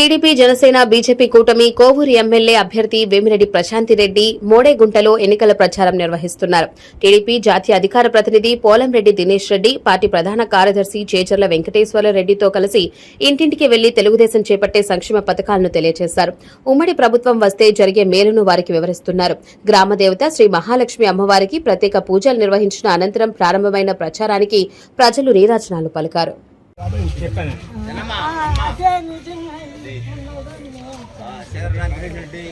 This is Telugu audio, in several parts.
టీడీపీ జనసేన బీజేపీ కూటమి కోవూరు ఎమ్మెల్యే అభ్యర్థి వేమిరెడ్డి ప్రశాంతిరెడ్డి మోడేగుంటలో ఎన్నికల ప్రచారం నిర్వహిస్తున్నారు. టీడీపీ జాతీయ అధికార ప్రతినిధి పోలంరెడ్డి దినేష్ రెడ్డి పార్టీ ప్రధాన కార్యదర్శి చేచర్ల వెంకటేశ్వర రెడ్డితో కలిసి ఇంటింటికి వెళ్ళి తెలుగుదేశం చేపట్టే సంక్షేమ పథకాలను తెలియజేశారు. ఉమ్మడి ప్రభుత్వం వస్తే జరిగే మేలును వారికి వివరిస్తున్నారు. గ్రామదేవత శ్రీ మహాలక్ష్మి అమ్మవారికి ప్రత్యేక పూజలు నిర్వహించిన అనంతరం ప్రారంభమైన ప్రచారానికి ప్రజలు నీరాజనాలు పలికారు. రెడ్డి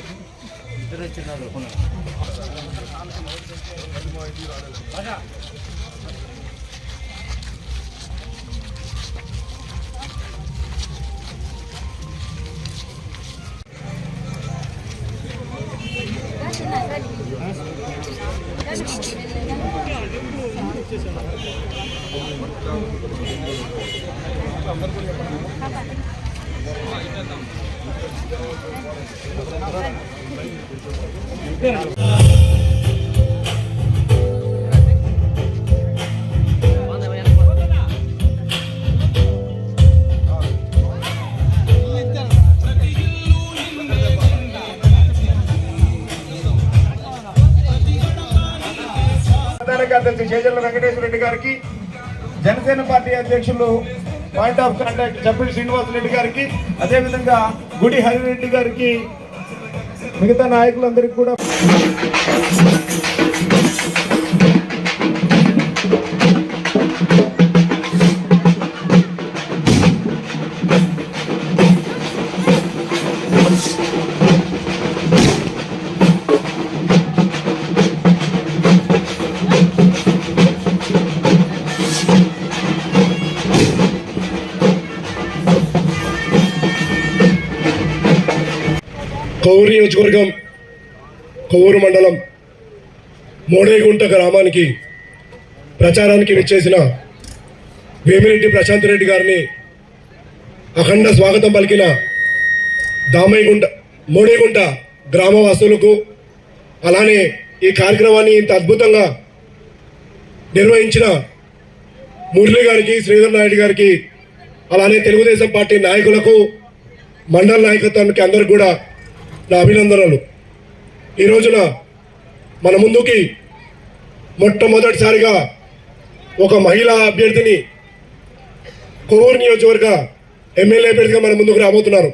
ఇద్దరు వచ్చినారు ప్రధాన కార్యదర్శి చేజల్ల వెంకటేశ్వర రెడ్డి గారికి జనసేన పార్టీ అధ్యక్షులు point of contact Chappidi Srinivasa Reddy గారికి అదేవిధంగా గుడి హరిరెడ్డి గారికి మిగతా నాయకులందరికీ కూడా కొవ్వూరు నియోజకవర్గం కొవ్వూరు మండలం మోడేగుంట గ్రామానికి ప్రచారానికి విచ్చేసిన వేమిరెడ్డి ప్రశాంత్ రెడ్డి గారిని అఖండ స్వాగతం పలికిన దామయ్యగుంట మోడేగుంట గ్రామవాసులకు అలానే ఈ కార్యక్రమాన్ని ఇంత అద్భుతంగా నిర్వహించిన మురళి గారికి శ్రీధర్ నాయుడు గారికి అలానే తెలుగుదేశం పార్టీ నాయకులకు మండల నాయకత్వానికి అందరికి కూడా నా అభినందనలు. ఈ రోజున మన ముందుకి మొట్టమొదటిసారిగా ఒక మహిళా అభ్యర్థిని కొవ్వూరు నియోజకవర్గ ఎమ్మెల్యే అభ్యర్థిగా మన ముందుకు రాబోతున్నారు.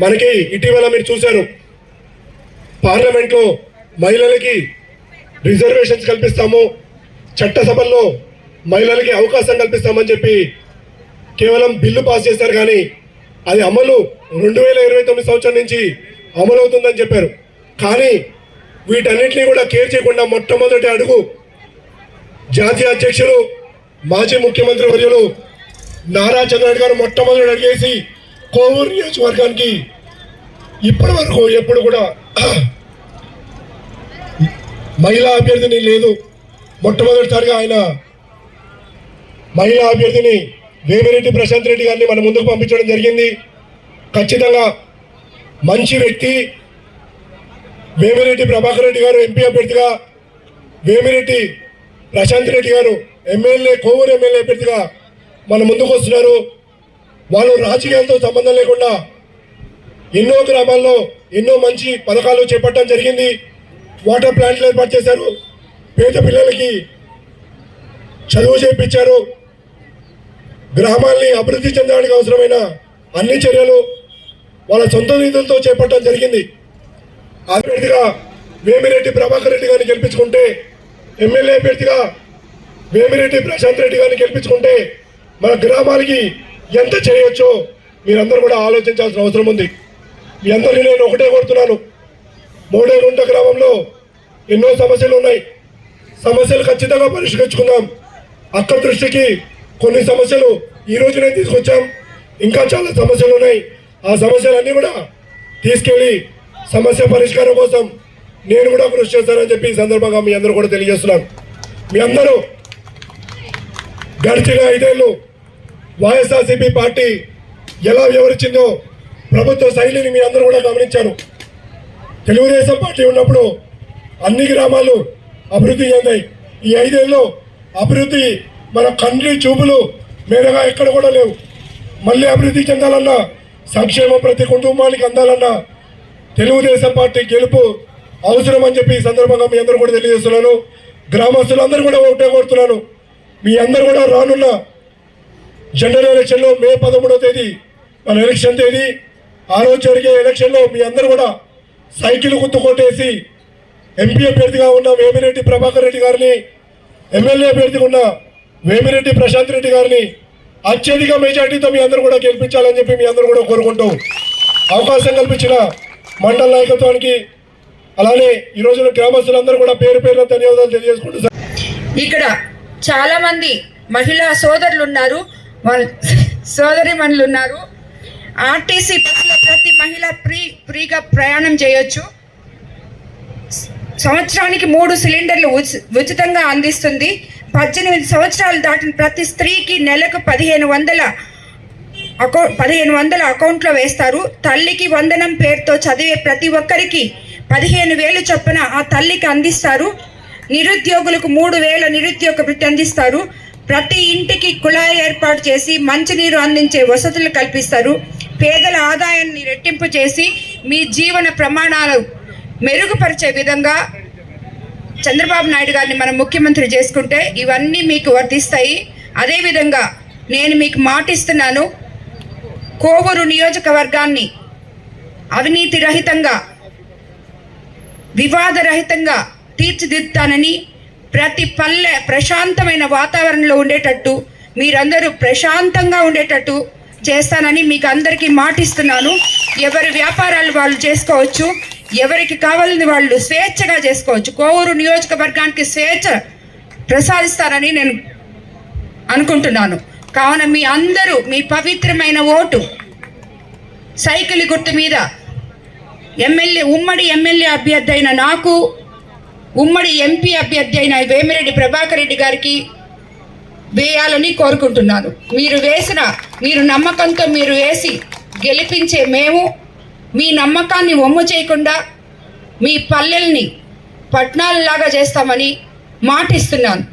మనకి ఇటీవల మీరు చూశారు పార్లమెంట్లో మహిళలకి రిజర్వేషన్స్ కల్పిస్తాము చట్టసభల్లో మహిళలకి అవకాశం కల్పిస్తామని చెప్పి కేవలం బిల్లు పాస్ చేశారు కానీ అది అమలు రెండు వేల ఇరవై తొమ్మిది సంవత్సరం నుంచి అమలు అవుతుందని చెప్పారు. కానీ వీటన్నింటినీ కూడా కేర్ చేయకుండా మొట్టమొదటి అడుగు జాతీయ అధ్యక్షులు మాజీ ముఖ్యమంత్రి వర్యులు నారా చంద్రబాబు గారు మొట్టమొదటి అడిగేసి కోవూరు నియోజకవర్గానికి ఇప్పటి వరకు ఎప్పుడు కూడా మహిళా అభ్యర్థిని లేదు. మొట్టమొదటిసారిగా ఆయన మహిళా అభ్యర్థిని వేమిరెడ్డి ప్రశాంత్ రెడ్డి గారిని మన ముందుకు పంపించడం జరిగింది. ఖచ్చితంగా మంచి వ్యక్తి. వేమిరెడ్డి ప్రభాకర్ రెడ్డి గారు ఎంపీ అభ్యర్థిగా. వేమిరెడ్డి ప్రశాంత్ రెడ్డి గారు ఎమ్మెల్యే కోవూరు ఎమ్మెల్యే అభ్యర్థిగా మన ముందుకు వస్తున్నారు. వాళ్ళు రాజకీయాలతో సంబంధం లేకుండా ఎన్నో గ్రామాల్లో ఎన్నో మంచి పథకాలు చేపట్టడం జరిగింది. వాటర్ ప్లాంట్లు ఏర్పాటు చేశారు. పేద పిల్లలకి చదువు చేపించారు. గ్రామాల్ని అభివృద్ధి చెందడానికి అవసరమైన అన్ని చర్యలు వాళ్ళ సొంత నిధులతో చేపట్టడం జరిగింది. అభ్యర్థిగా వేమిరెడ్డి ప్రభాకర్ రెడ్డి గారిని గెలిపించుకుంటే ఎమ్మెల్యే అభ్యర్థిగా వేమిరెడ్డి ప్రశాంత్ రెడ్డి గారిని గెలిపించుకుంటే మన గ్రామాలకి ఎంత చేయొచ్చో మీరందరూ కూడా ఆలోచించాల్సిన అవసరం ఉంది. మీ అందరినీ నేను ఒకటే కోరుతున్నాను. మోడేగుంట గ్రామంలో ఎన్నో సమస్యలు ఉన్నాయి. సమస్యలు ఖచ్చితంగా పరిష్కరించుకుందాం. అక్క దృష్టికి కొన్ని సమస్యలు ఈ రోజునే తీసుకొచ్చాం. ఇంకా చాలా సమస్యలు ఉన్నాయి. ఆ సమస్యలన్నీ కూడా తీసుకెళ్ళి సమస్య పరిష్కారం కోసం నేను కూడా కృషి చేస్తానని చెప్పి ఈ సందర్భంగా మీ అందరూ కూడా తెలియజేస్తున్నాను. మీ అందరూ గడిచిన ఐదేళ్ళు వైఎస్ఆర్సీపీ పార్టీ ఎలా వివరించిందో ప్రభుత్వ శైలిని మీ అందరూ కూడా గమనించారు. తెలుగుదేశం పార్టీ ఉన్నప్పుడు అన్ని గ్రామాలు అభివృద్ధి చెందాయి. ఈ ఐదేళ్ళు అభివృద్ధి మన కండ్రి చూపులు మేరగా ఎక్కడ కూడా లేవు. మళ్ళీ అభివృద్ధి చెందాలన్నా సంక్షేమం ప్రతి కుటుంబానికి అందాలన్నా తెలుగుదేశం పార్టీ గెలుపు అవసరం అని చెప్పి ఈ సందర్భంగా మీ అందరూ కూడా తెలియజేస్తున్నాను. గ్రామస్తులందరూ కూడా ఒకటే కోరుతున్నాను. మీ అందరూ కూడా రానున్న జనరల్ ఎలక్షన్లో మే పదమూడవ తేదీ మన ఎలక్షన్ తేదీ ఆ రోజు జరిగే ఎలక్షన్లో మీ అందరూ కూడా సైకిల్ గుర్తు కొట్టేసి ఎంపీ అభ్యర్థిగా ఉన్న వేమిరెడ్డి ప్రభాకర్ రెడ్డి గారిని ఎమ్మెల్యే అభ్యర్థిగా ఉన్న వేమిరెడ్డి ప్రశాంత్ రెడ్డి గారిని అత్యధిక మెజార్టీతో మీ అందరూ కూడా గెలిపించాలని చెప్పి మీ అందరూ కూడా కోరుకుంటూ అవకాశం కల్పించిన మండల నాయకత్వానికి అలానే ఈ రోజున గ్రామస్తులందరూ కూడా పేరు పేరున ధన్యవాదాలు తెలియజేసుకుంటున్నారు ఇక్కడ చాలా మంది మహిళా సోదరులు ఉన్నారు. సోదరి మనులు ఉన్నారు. ఆర్టీసీ బస్సులో ప్రతి మహిళ ఫ్రీ ఫ్రీగా ప్రయాణం చేయొచ్చు. సంవత్సరానికి మూడు సిలిండర్లు ఉచి- ఉచితంగా అందిస్తుంది. పద్దెనిమిది సంవత్సరాలు దాటిన ప్రతి స్త్రీకి నెలకు పదిహేను వందల అకౌ పదిహేను వందల అకౌంట్లో వేస్తారు. తల్లికి వందనం పేరుతో చదివే ప్రతి ఒక్కరికి పదిహేను వేలు చొప్పున ఆ తల్లికి అందిస్తారు. నిరుద్యోగులకు మూడు వేల నిరుద్యోగ వృత్తి అందిస్తారు. ప్రతి ఇంటికి కుళాయి ఏర్పాటు చేసి మంచినీరు అందించే వసతులు కల్పిస్తారు. పేదల ఆదాయాన్ని రెట్టింపు చేసి మీ జీవన ప్రమాణాలు మెరుగుపరిచే విధంగా చంద్రబాబు నాయుడు గారిని మనం ముఖ్యమంత్రి చేసుకుంటే ఇవన్నీ మీకు వర్తిస్తాయి. అదేవిధంగా నేను మీకు మాటిస్తున్నాను కోవూరు నియోజకవర్గాన్ని అవినీతి రహితంగా వివాదరహితంగా తీర్చిదిద్దుతానని ప్రతి పల్లె ప్రశాంతమైన వాతావరణంలో ఉండేటట్టు మీరందరూ ప్రశాంతంగా ఉండేటట్టు చేస్తానని మీకు అందరికీ మాటిస్తున్నాను. ఎవరి వ్యాపారాలు వాళ్ళు చేసుకోవచ్చు ఎవరికి కావాలని వాళ్ళు స్వేచ్ఛగా చేసుకోవచ్చు. కోవూరు నియోజకవర్గానికి స్వేచ్ఛ ప్రసాదిస్తారని నేను అనుకుంటున్నాను. కావున మీ అందరూ మీ పవిత్రమైన ఓటు సైకిల్ గుర్తు మీద ఎమ్మెల్యే ఉమ్మడి ఎమ్మెల్యే అభ్యర్థి అయిన నాకు ఉమ్మడి ఎంపీ అభ్యర్థి అయిన వేమిరెడ్డి ప్రభాకర్ రెడ్డి గారికి వేయాలని కోరుకుంటున్నాను. మీరు వేసిన మీరు నమ్మకంతో మీరు వేసి గెలిపించే మేము మీ నమ్మకాన్ని ఒమ్ము చేయకుండా మీ పల్లెల్ని పట్టణాలలాగా చేస్తామని మాటిస్తున్నాను.